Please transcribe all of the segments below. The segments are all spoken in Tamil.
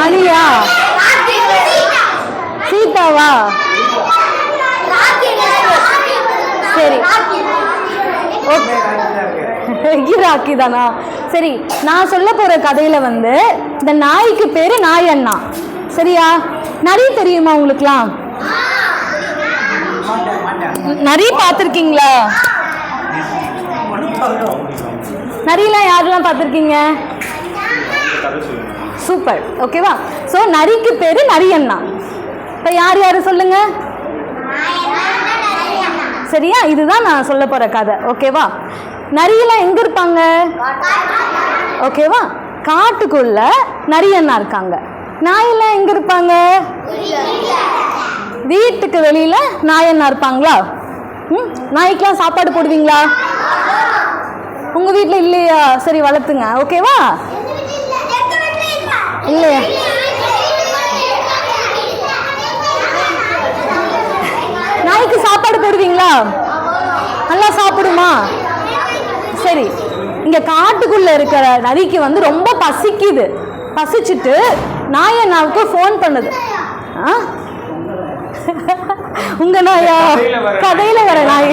மணியா? சீதாவா? சரி. ராக்கி தானா? சரி நான் சொல்ல போற கதையில வந்து இந்த நாய்க்கு பேரு நாய் அண்ணா சரியா? நிறைய தெரியுமா உங்களுக்குலாம் நிறைய பார்த்துருக்கீங்களா? நரியெல்லாம் யாரெல்லாம் பார்த்துருக்கீங்க? சூப்பர் ஓகேவா ஸோ நரிக்கு பேர் நரியண்ணா. இப்போ யார் யார் சொல்லுங்க? சரியா? இதுதான் நான் சொல்ல போகிற கதை. ஓகேவா நரியெல்லாம் எங்கே இருப்பாங்க? ஓகேவா காட்டுக்குள்ள நரியண்ணா இருக்காங்க. நாயெல்லாம் எங்கே இருப்பாங்க? வீட்டுக்கு வெளியில் நாயண்ணா இருப்பாங்களா? ம்? நாய்க்கெலாம் சாப்பாடு போடுவீங்களா? உங்கள் வீட்டில் இல்லையா? சரி வளர்த்துங்க. ஓகேவா இல்லையா? நாய்க்கு சாப்பாடு போடுவீங்களா? நல்லா சாப்பிடுமா? சரி. இங்க காட்டுக்குள்ள இருக்கிற நரிக்கு வந்து ரொம்ப பசிக்குது. பசிச்சுட்டு நாயண்ணாவுக்கு ஃபோன் பண்ணுது. ஆ? உங்க நாயா? கதையில வர நாய்.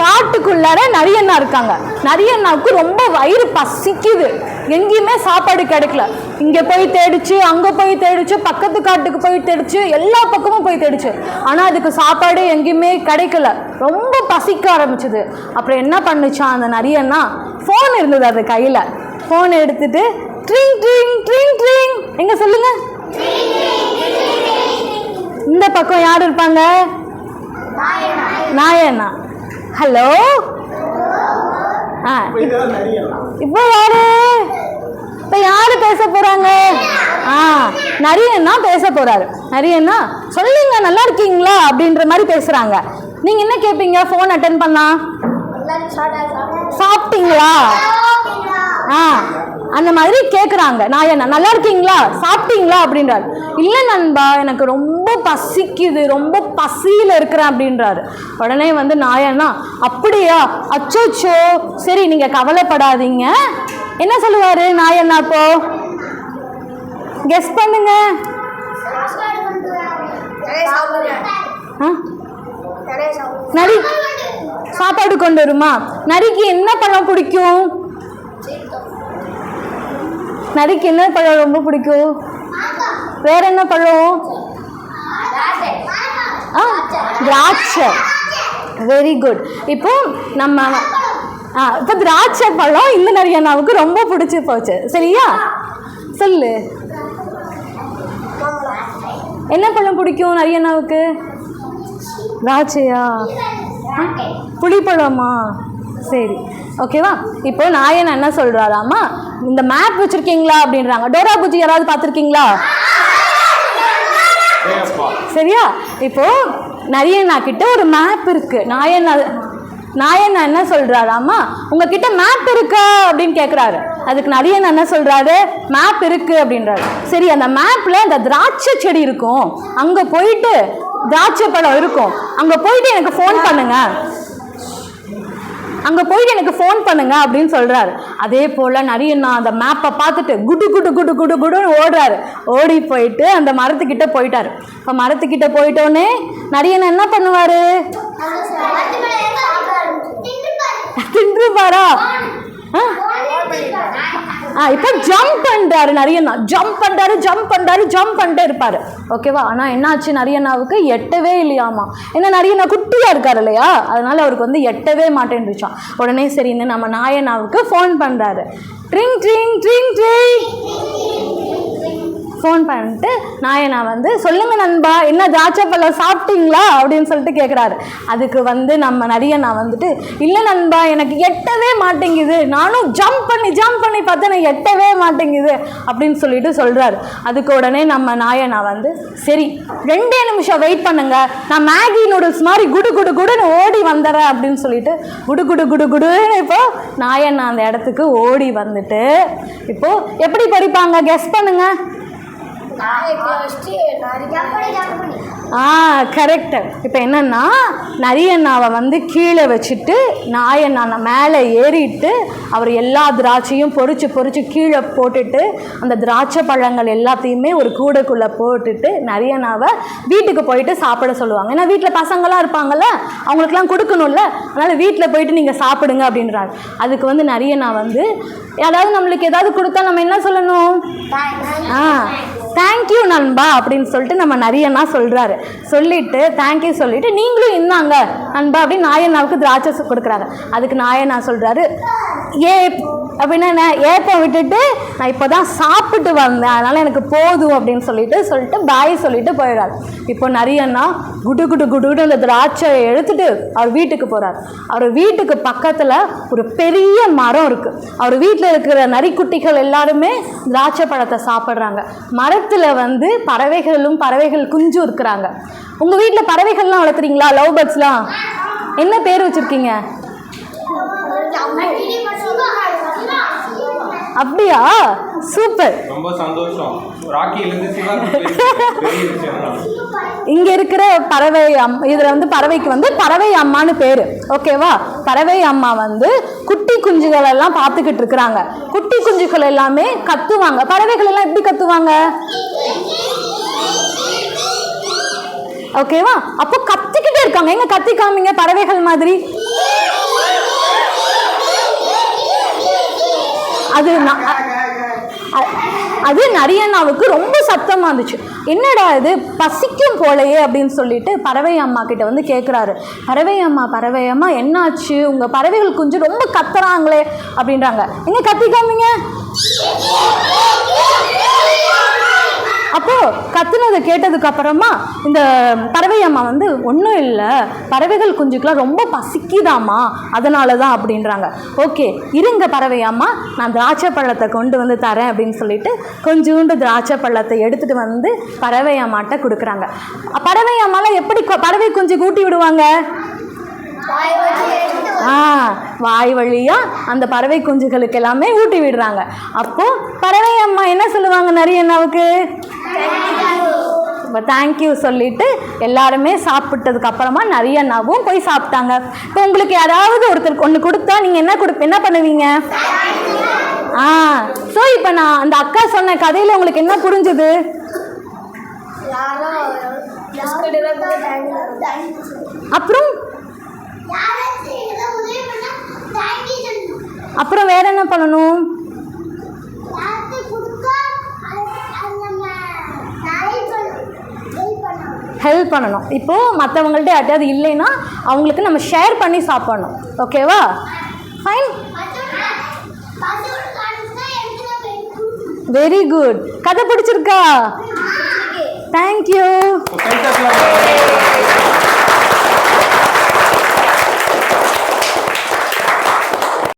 காட்டுக்குள்ளார நரியண்ணா இருக்காங்க. நரியண்ணாவுக்கு ரொம்ப வயிறு பசிக்குது. எங்கேயுமே சாப்பாடு கிடைக்கல. இங்க போய் தேடிச்சு அங்க போய் தேடிச்சு பக்கத்து காட்டுக்கு போய் தேடிச்சு எல்லா பக்கமும் போய் தேடிச்சு. ஆனா அதுக்கு சாப்பாடு எங்கேயுமே கிடைக்கல. ரொம்ப பசிக்க ஆரம்பிச்சது. அப்புறம் என்ன பண்ணுச்சான் அந்த நரியண்ணா? ஃபோன் இருந்தது அது கையில. ஃபோன் எடுத்துட்டு ட்ரிங் ட்ரிங் ட்ரிங் ட்ரிங். எங்க சொல்லுங்க இந்த பக்கம் யார் இருப்பாங்க? நாயண்ணா ஹலோ ஆ. இப்போ யாரு? இப்போ யாரு பேச போறாங்க? ஆ. நரியண்ணா பேச போறாரு. நரியண்ணா சொல்லுங்க நல்லா இருக்கீங்களா? அப்படின்ற மாதிரி பேசுறாங்க. நீங்க என்ன கேட்பீங்க ஃபோன் அட்டன் பண்ணா? சாப்பிட்டீங்களா? ஆ. அந்த மாதிரி கேட்குறாங்க நான் என்ன நல்லா இருக்கீங்களா? சாப்பிட்டீங்களா? அப்படின்றாரு. இல்லை நண்பா எனக்கு ரொம்ப பசிக்குது ரொம்ப பசியில் இருக்கிறேன் அப்படின்றாரு. உடனே வந்து நாயன்னா அப்படியா? அச்சோச்சோ. சரி நீங்கள் கவலைப்படாதீங்க. என்ன சொல்லுவார் நாயண்ணா அப்போ? கெஸ் பண்ணுங்க. ஆ? நரி சாப்பாடு கொண்டு வருமா? நரிக்கு என்ன பழம் பிடிக்கும்? நரிக்கு என்ன பழம் ரொம்ப பிடிக்கும்? வேற என்ன பழம்? ஆ திராட்சை. வெரி குட் இப்போ நம்ம ஆ இப்போ திராட்சை பழம் இந்த நரியண்ணாவுக்கு ரொம்ப பிடிச்சி போச்சு. சரியா? சொல்லு. என்ன பழம் பிடிக்கும் நரியண்ணாவுக்கு திராட்சையா? புளிப்பழமா? சரி. ஓகேவா? இப்போ நாயன் என்ன சொல்றாராமா? இந்த மேப் வச்சிருக்கீங்களா அப்படின்றாங்க. டோரா பூஜி யாராவது பார்த்துருக்கீங்களா? சரியா? இப்போ நரியண்ணா கிட்ட ஒரு மேப் இருக்கு. நாயண்ணா நாயண்ணா என்ன சொல்றாராமா உங்ககிட்ட மேப் இருக்கா அப்படின்னு கேட்குறாரு அதுக்கு நரியண்ணா என்ன சொல்றாரு? மேப் இருக்கு அப்படின்றாரு. சரி அந்த மேப்ல அந்த திராட்சை செடி இருக்கும். அங்க போயிட்டு திராட்சை பழம் இருக்கும். அங்க போயிட்டு எனக்கு ஃபோன் பண்ணுங்க. அங்க போயிட்டு எனக்கு ஃபோன் பண்ணுங்க அப்படின்னு சொல்றாரு. அதே போல நரியண்ணா அந்த மேப்பை பார்த்துட்டு குடு குடு குடு குடு குடுன்னு ஓடுறாரு. ஓடி போயிட்டு அந்த மரத்துக்கிட்ட போயிட்டாரு. இப்போ மரத்துக்கிட்ட போயிட்டோன்னே நரியண்ணா என்ன பண்ணுவாரு? தின்றுப்பாரா? ஆ ஆ இப்போ ஜம்ப் பண்றாரு நரியண்ணா. ஜம்ப் பண்றாரு ஜம்ப் பண்றாரு ஜம்ப் பண்ணிட்டே இருப்பாரு. ஓகேவா ஆனா என்னாச்சு நரியண்ணாவுக்கு? எட்டவே இல்லையாமா. ஏன்னா நரியண்ணா குட்டியா இருக்காரு இல்லையா? அதனால அவருக்கு வந்து எட்டவே மாட்டேன்ருச்சான் உடனே சரின்னு நம்ம நாயண்ணாவுக்கு ஃபோன் பண்றாரு. ட்ரிங் ட்ரிங் ட்ரிங் ட்ரிங் ஃபோன் பண்ணிட்டு நாயனா வந்து சொல்லுங்கள் நண்பா என்ன திராட்சை பழம் சாப்பிட்டீங்களா? அப்படின்னு சொல்லிட்டு கேட்குறாரு அதுக்கு வந்து நம்ம நரியண்ணா வந்துட்டு இல்லை நண்பா எனக்கு எட்டவே மாட்டேங்குது. நானும் ஜம்ப் பண்ணி ஜம்ப் பண்ணி பார்த்தா எனக்கு எட்டவே மாட்டேங்குது. அப்படின்னு சொல்லிட்டு சொல்கிறாரு அதுக்கு உடனே நம்ம நாயனா வந்து சரி ரெண்டே நிமிஷம் வெயிட் பண்ணுங்க. நான் மேகி நூடுல்ஸ் மாதிரி குடு குடு குடுன்னு ஓடி வந்துடுறேன். அப்படின்னு சொல்லிட்டு குடு குடு குடு குடுன்னு இப்போ நாயண்ணா அந்த இடத்துக்கு ஓடி வந்துட்டு இப்போது எப்படி படிப்பாங்க? கெஸ் பண்ணுங்கள் ஆ கரெக்டு இப்போ என்னன்னா நரியண்ணாவை வந்து கீழே வச்சுட்டு நாயண்ணா மேலே ஏறிட்டு அவர் எல்லா திராட்சையும் பொறிச்சு பொறிச்சு கீழே போட்டுட்டு அந்த திராட்சை பழங்கள் எல்லாத்தையுமே ஒரு கூடைக்குள்ளே போட்டுட்டு நரியண்ணாவை வீட்டுக்கு போயிட்டு சாப்பிட சொல்லுவாங்க. ஏன்னா வீட்டில் பசங்களாம் இருப்பாங்கல்ல அவங்களுக்குலாம் கொடுக்கணும்ல. அதனால் வீட்டில் போயிட்டு நீங்கள் சாப்பிடுங்க அப்படின்றாங்க அதுக்கு வந்து நரியண்ணா வந்து யாராவது நம்மளுக்கு ஏதாவது கொடுத்தா நம்ம என்ன சொல்லணும்? ஆ. தேங்க்யூ நண்பா அப்படின்னு சொல்லிட்டு நம்ம நரியண்ணா சொல்கிறாரு சொல்லிட்டு தேங்க்யூ சொல்லிட்டு நீங்களும் இந்தாங்க நண்பா அப்படின்னு நாயண்ணாவுக்கு திராட்சை கொடுக்குறாங்க. அதுக்கு நாயண்ணா சொல்கிறாரு ஏ அப்படின்னா என்ன ஏப்பம் விட்டுட்டு நான் இப்போ தான் சாப்பிட்டு வந்தேன் அதனால் எனக்கு போதும் அப்படின்னு சொல்லிட்டு சொல்லிட்டு பாய் சொல்லிட்டு போயிடுறாரு இப்போ நரியண்ணா குடு குடு குடுன்னு அந்த திராட்சையை எடுத்துட்டு அவர் வீட்டுக்கு போகிறார் அவர் வீட்டுக்கு பக்கத்தில் ஒரு பெரிய மரம் இருக்குது அவர் வீட்டில் இருக்கிற நரிக்குட்டிகள் எல்லாருமே திராட்சை பழத்தை சாப்பிட்றாங்க மரத்தில் வந்து பறவைகளும் பறவைகள் குஞ்சும் இருக்கிறாங்க உங்கள் வீட்டில் பறவைகள்லாம் வளர்க்குறீங்களா லவ் பேர்ட்ஸ்லாம் என்ன பேர் வச்சுருக்கீங்க அப்படியா? சூப்பர். ரொம்ப சந்தோஷம். இங்கே இருக்கிற பறவை அம் இதில் வந்து பறவைக்கு வந்து பறவை அம்மான்னு பேர். ஓகேவா? பறவை அம்மா வந்து குட்டி குஞ்சுகள் எல்லாம் பார்த்துக்கிட்டு இருக்கிறாங்க. குட்டி குஞ்சுகள் எல்லாமே கத்துவாங்க. பறவைகள் எல்லாம் எப்படி கத்துவாங்க? ஓகேவா? அப்போ கத்திக்கிட்டே இருக்காங்க. எங்க கத்தி காமிங்க பறவைகள் மாதிரி? அது அது நரியண்ணாவுக்கு ரொம்ப சத்தமாக இருந்துச்சு. என்னடா இது? பசிக்கும் போலையே அப்படின்னு சொல்லிட்டு பறவை அம்மா கிட்ட வந்து கேட்குறாரு பறவை அம்மா பறவை அம்மா என்னாச்சு? உங்கள் பறவைகள் குஞ்சு ரொம்ப கத்துறாங்களே அப்படின்றாங்க. எங்கே கத்திக்காமீங்க? அப்போது கத்துனதை கேட்டதுக்கு அப்புறமா இந்த பறவை அம்மா வந்து ஒன்றும் இல்லை. பறவைகள் குஞ்சுக்கெலாம் ரொம்ப பசிக்குதாம்மா. அதனால தான் அப்படின்றாங்க. ஓகே இருங்க பறவை அம்மா நான் திராட்சை பழத்தை கொண்டு வந்து தரேன் அப்படின்னு சொல்லிட்டு கொஞ்சோண்டு திராட்சை பழத்தை எடுத்துகிட்டு வந்து பறவை அம்மாட்ட கொடுக்குறாங்க. பறவை அம்மாலாம் எப்படி பறவை குஞ்சு கூட்டி விடுவாங்க? வாய் வழியா அந்த பறவை குஞ்சுகளுக்கு எல்லாமே ஊட்டி விடுறாங்க அப்போ பறவை அம்மா என்ன சொல்லுவாங்க நிறைய அண்ணாவுக்கு இப்போ தேங்க்யூ சொல்லிட்டு எல்லாருமே சாப்பிட்டதுக்கு அப்புறமா நிறைய அண்ணாவும் போய் சாப்பிட்டாங்க இப்போ உங்களுக்கு யாராவது ஒருத்தருக்கு ஒன்று கொடுத்தா நீங்கள் என்ன கொடு என்ன பண்ணுவீங்க ஆ ஸோ இப்போ நான் அந்த அக்கா சொன்ன கதையில் உங்களுக்கு என்ன புரிஞ்சுது அப்புறம் அப்புறம் வேற என்ன பண்ணணும்? ஹெல்ப் பண்ணணும். இப்போது மற்றவங்கள்ட்ட யார்ட்டையாவது இல்லைன்னா அவங்களுக்கு நம்ம ஷேர் பண்ணி சாப்பிடணும். ஓகேவா ஃபைன் வெரி குட் கதை பிடிச்சிருக்கா? தேங்க்யூ